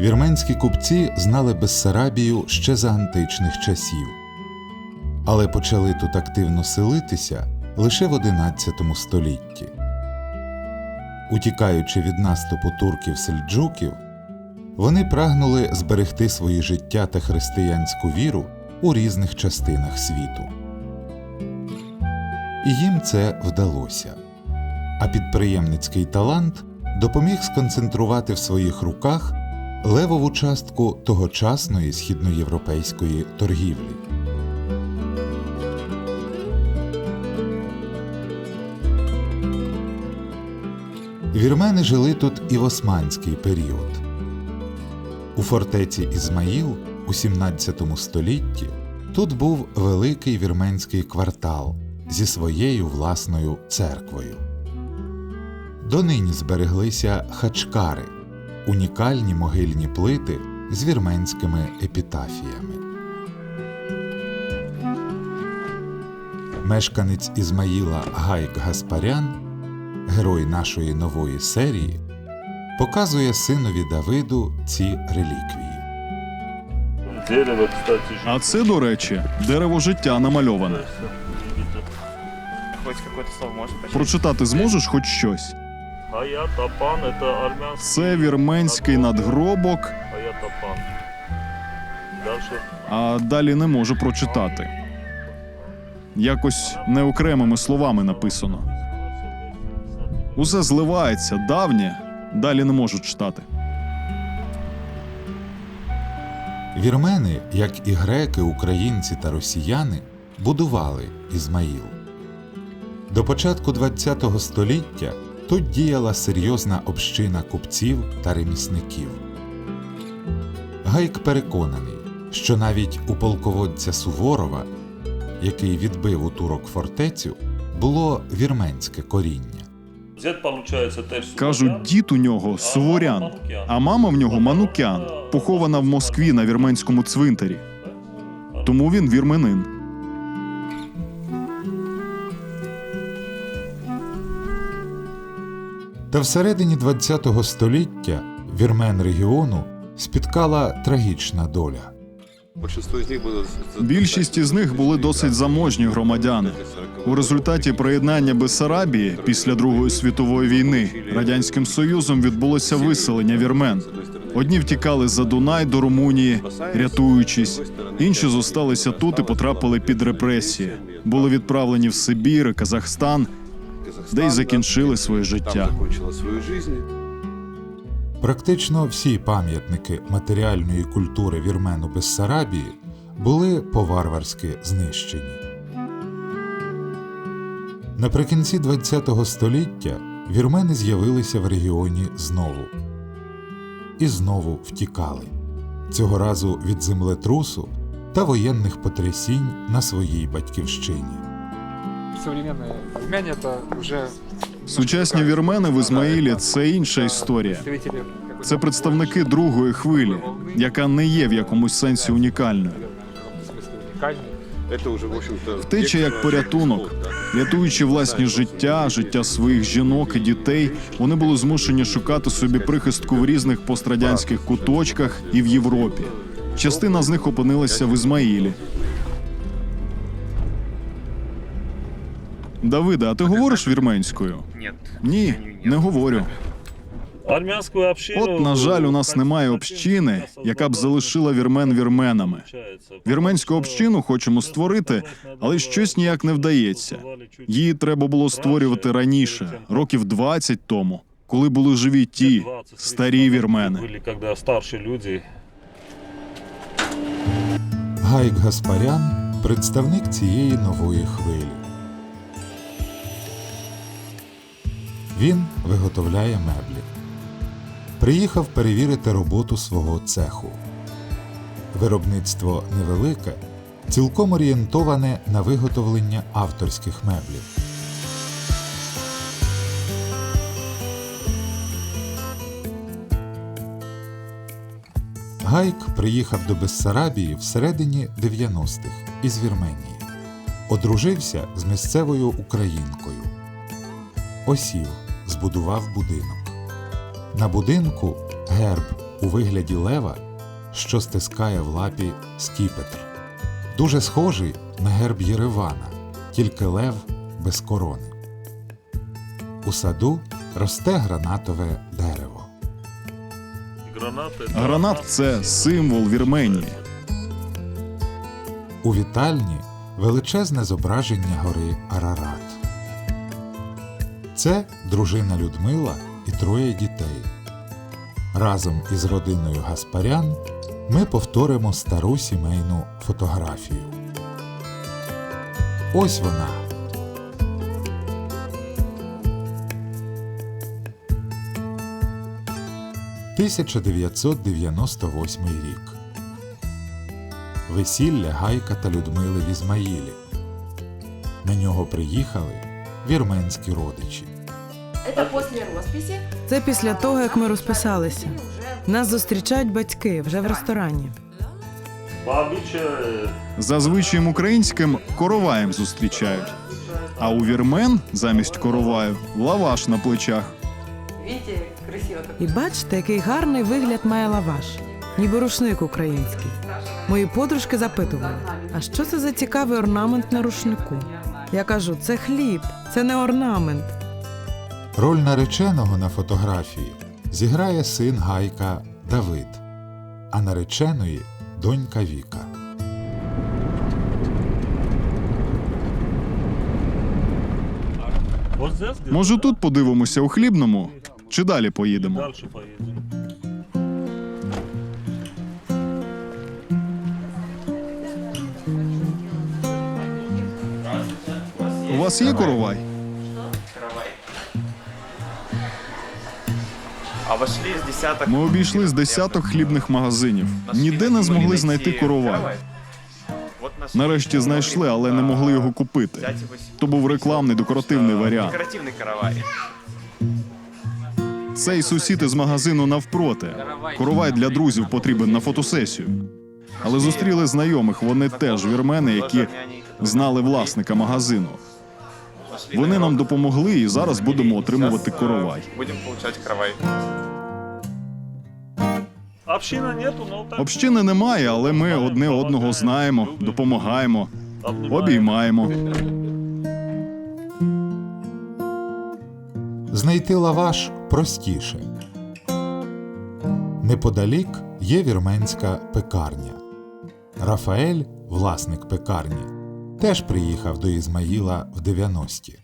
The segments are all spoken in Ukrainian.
Вірменські купці знали Бессарабію ще за античних часів, але почали тут активно селитися лише в XI столітті. Утікаючи від наступу турків-сельджуків, вони прагнули зберегти свої життя та християнську віру у різних частинах світу. І їм це вдалося. А підприємницький талант допоміг сконцентрувати в своїх руках левову частку тогочасної східноєвропейської торгівлі. Вірмени жили тут і в османський період. У фортеці Ізмаїл у 17 столітті тут був великий вірменський квартал зі своєю власною церквою. Донині збереглися хачкари унікальні могильні плити з вірменськими епітафіями. Мешканець Ізмаїла Гайк Гаспарян, герой нашої нової серії, показує синові Давиду ці реліквії. Дерево, кстати, А це, до речі, дерево життя намальоване. Прочитати зможеш хоч щось. Це вірменський надгробок, а далі не можу прочитати. Якось не окремими словами написано. Усе зливається, давнє, далі не можу читати. Вірмени, як і греки, українці та росіяни, будували Ізмаїл. До початку ХХ століття тут діяла серйозна община купців та ремісників. Гайк переконаний, що навіть у полководця Суворова, який відбив у турок фортецю, було вірменське коріння. Кажуть, дід у нього суворян, а мама в нього манукян, похована в Москві на вірменському цвинтарі. Тому він вірменин. Та всередині ХХ століття вірмен регіону спіткала трагічна доля. Большинство из них было... Більшість із них були досить заможні громадяни. У результаті приєднання Бессарабії після Другої світової війни радянським союзом відбулося виселення вірмен. Одні втікали за Дунай до Румунії, рятуючись, інші зосталися тут і потрапили під репресії. Були відправлені в Сибір, і Казахстан, де й закінчили своє життя. Практично всі пам'ятники матеріальної культури вірмену Бессарабії були поварварськи знищені. Наприкінці ХХ століття вірмени з'явилися в регіоні знову. І знову втікали. Цього разу від землетрусу та воєнних потрясінь на своїй батьківщині современные армяне это уже Сучасні вірмени в Ізмаїлі це інша історія. представители Це представники другої хвилі, яка не є в якомусь сенсі унікальною. в смысле уникальные. Это уже, в общем-то... Втеча як порятунок, рятуючи власні життя, життя своїх жінок і дітей, вони були змушені шукати собі прихистку в різних пострадянських куточках і в Європі. Частина з них опинилася в Ізмаїлі. Давида, а ти говориш вірменською? Ні, не говорю. От, на жаль, у нас немає общини, яка б залишила вірмен вірменами. Вірменську общину хочемо створити, але щось ніяк не вдається. Її треба було створювати раніше, років 20 тому, коли були живі ті старі вірмени. Были, старші люди. Гайк Гаспарян представник цієї нової хвилі. Він виготовляє меблі. Приїхав перевірити роботу свого цеху. Виробництво невелике, цілком орієнтоване на виготовлення авторських меблів. Гайк приїхав до Бессарабії всередині 90-х із Вірменії. Одружився з місцевою українкою. Осів, збудував будинок. На будинку герб у вигляді лева, що стискає в лапі скіпетр. Дуже схожий на герб Єревана, тільки лев без корони. У саду росте гранатове дерево. Гранат це символ Вірменії. У вітальні величезне зображення гори Арарат. Це дружина Людмила і троє дітей. Разом із родиною Гаспарян ми повторимо стару сімейну фотографію. Ось вона. «1998 рік. Весілля Гайка та Людмили в Ізмаїлі. На нього приїхали вірменські родичі. Это после росписи. Це після того, як ми розписалися. Нас зустрічають батьки вже в ресторані. Бабіче, За звичаєм українським короваєм зустрічають. А у вірмен замість короваю лаваш на плечах. І бачите, який гарний вигляд має лаваш, ніби рушник український. Мої подружки запитували: а що це за цікавий орнамент на рушнику? Я кажу, це хліб, це не орнамент. Роль нареченого на фотографії зіграє син Гайка Давид, а нареченої донька Віка. Може, тут подивимося у хлібному, чи далі поїдемо? У вас є коровай? З десяток. Ми обійшли з десяток хлібних магазинів. Ніде не змогли знайти коровай. Нарешті знайшли, але не могли його купити. То був рекламний декоративний варіант. Декоративний каравай. Цей сусід із магазину навпроти. Коровай для друзів потрібен на фотосесію. Але зустріли знайомих, вони теж вірмени, які знали власника магазину. Вони нам допомогли і зараз будемо отримувати коровай. Будемо получати каравай. Община нету, но так. Общини немає, але ми одне одного знаємо, допомагаємо, обіймаємо. Знайти лаваш простіше. Неподалік є вірменська пекарня. Рафаель, власник пекарні, теж приїхав до Ізмаїла в 90-ті.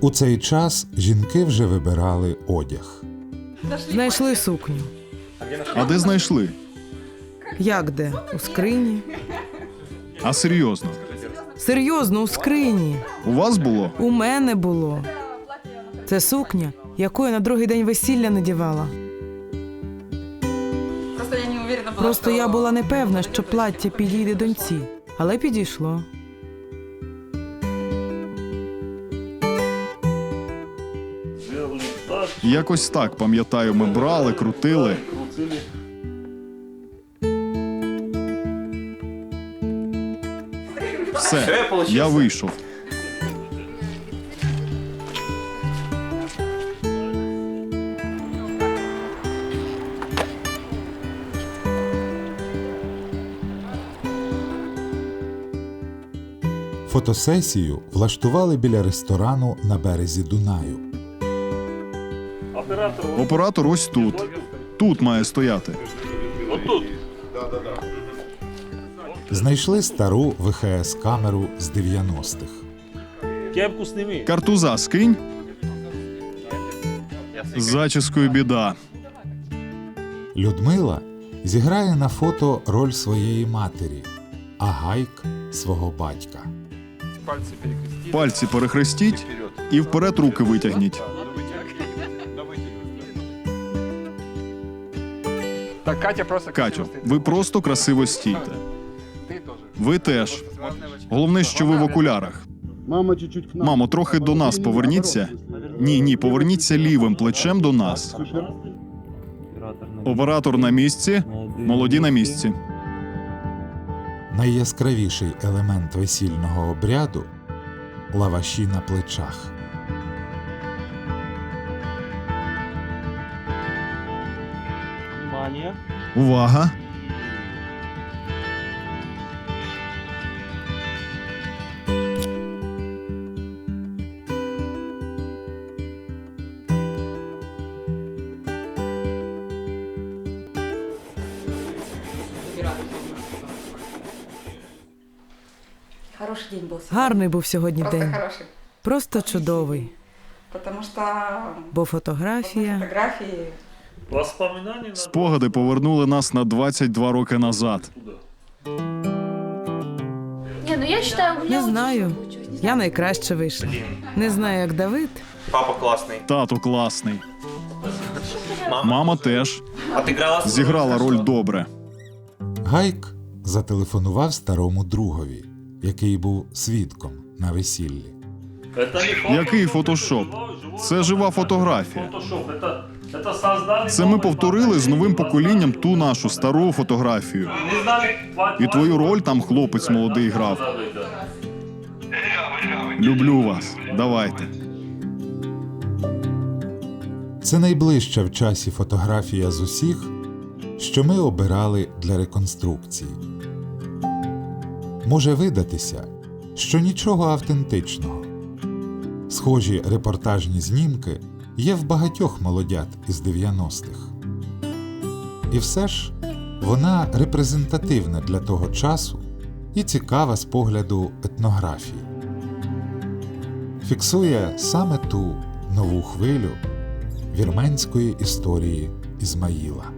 У цей час жінки вже вибирали одяг. Знайшли сукню. А де знайшли? Як де? У скрині? А серйозно, Серйозно, у скрині. у вас було? У мене було. Це сукня, яку я на другий день весілля надівала. Просто я була не певна, що плаття підійде доньці, але підійшло. Якось так, пам'ятаю, ми брали, крутили. крутили. Все, я вийшов. Фотосесію влаштували біля ресторану на березі Дунаю. Оператор. Оператор ось тут. Тут має стояти. Отут. Знайшли стару ВХС-камеру з 90-х. Кепку сними. Картуза скинь. З зачіскою біда. Людмила зіграє на фото роль своєї матері, а Гайк свого батька. Пальцы перекрестили. Пальці перехрестіть і вперед руки витягніть. Так, Катя просто... Катю, ви просто красиво стійте. Ви теж. Головне, що ви в окулярах. Мама чуть-чуть. Мамо, трохи до нас поверніться. Ні, ні, поверніться лівим плечем до нас. Оператор на місці, молоді на місці найяскравіший елемент весільного обряду лаваші на плечах. Увага! день был сегодня. Гарний був сьогодні Просто день, хороший. просто чудовий. Потому что Бо вот фотографія. фотографии Воспоминания надо Спогади повернули нас на 22 роки назад. туда. Не, ну я считаю, у меня Не лучше знаю. всего получилось. Я найкраще вийшла. Не знаю, як Давид. Папа классный. Тато класний. Мама, Мама теж отыграла свою зіграла роль хорошо. добре. Гайк зателефонував старому другові, який був свідком на весіллі. Это не фотошоп, Який это фотошоп? живое- живое Це жива фотография. фотографія. Фотошоп. Это, это создали Це ми новый повторили з новим поколение, поколінням поставили ту нашу стару фотографію. Не знали, І твою роль там хлопець молодий грав. Люблю вас. Давайте. Це найближча в часі фотографія з усіх, що ми обирали для реконструкції. Може видатися, що нічого автентичного. Схожі репортажні знімки є в багатьох молодят із 90-х. І все ж вона репрезентативна для того часу і цікава з погляду етнографії. Фіксує саме ту нову хвилю вірменської історії Ізмаїла.